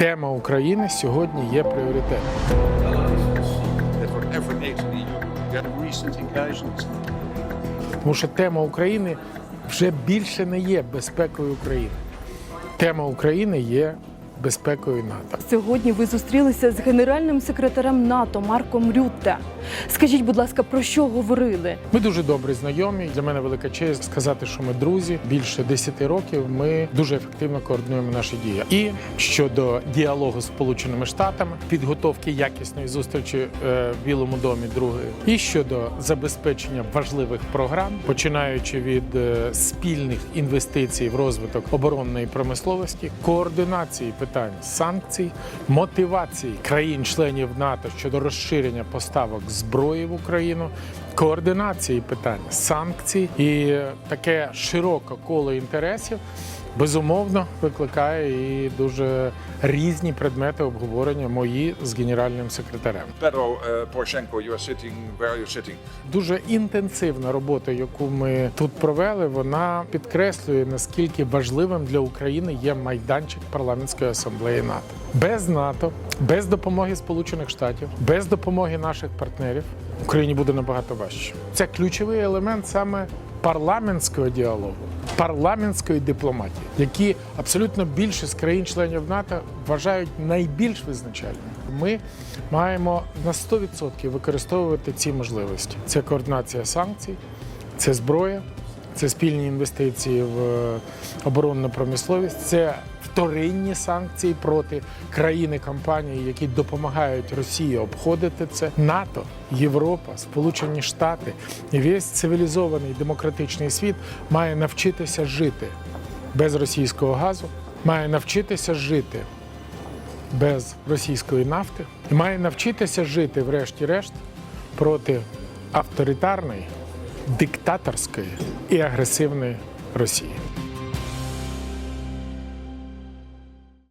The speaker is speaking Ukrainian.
Тема України сьогодні є пріоритетом. Тому що тема України вже більше не є безпекою України. Тема України є безпекою НАТО. Сьогодні ви зустрілися з генеральним секретарем НАТО Марком Рютте. Скажіть, будь ласка, про що говорили? Ми дуже добре знайомі. Для мене велика честь сказати, що ми друзі. Більше 10 років ми дуже ефективно координуємо наші дії. І щодо діалогу з Сполученими Штатами, підготовки якісної зустрічі е, в Білому домі другої, і щодо забезпечення важливих програм, починаючи від е, спільних інвестицій в розвиток оборонної промисловості, координації питань санкцій, мотивації країн-членів НАТО щодо розширення поставок зброї в Україну, координації питань санкцій і таке широке коло інтересів. Безумовно, викликає і дуже різні предмети обговорення мої з генеральним секретарем. You're sitting. Дуже інтенсивна робота, яку ми тут провели, вона підкреслює наскільки важливим для України є майданчик парламентської асамблеї НАТО. Без НАТО, без допомоги Сполучених Штатів, без допомоги наших партнерів Україні буде набагато важче. Це ключовий елемент саме парламентського діалогу, парламентської дипломатії, які абсолютно більшість країн-членів НАТО вважають найбільш визначальними. Ми маємо на 100% використовувати ці можливості. Це координація санкцій, це зброя, це спільні інвестиції в е, оборонну промисловість, це вторинні санкції проти країни компаній, які допомагають Росії обходити це. НАТО, Європа, Сполучені Штати і весь цивілізований демократичний світ має навчитися жити без російського газу, має навчитися жити без російської нафти і має навчитися жити, врешті-решт, проти авторитарної, диктаторської і агресивної Росії.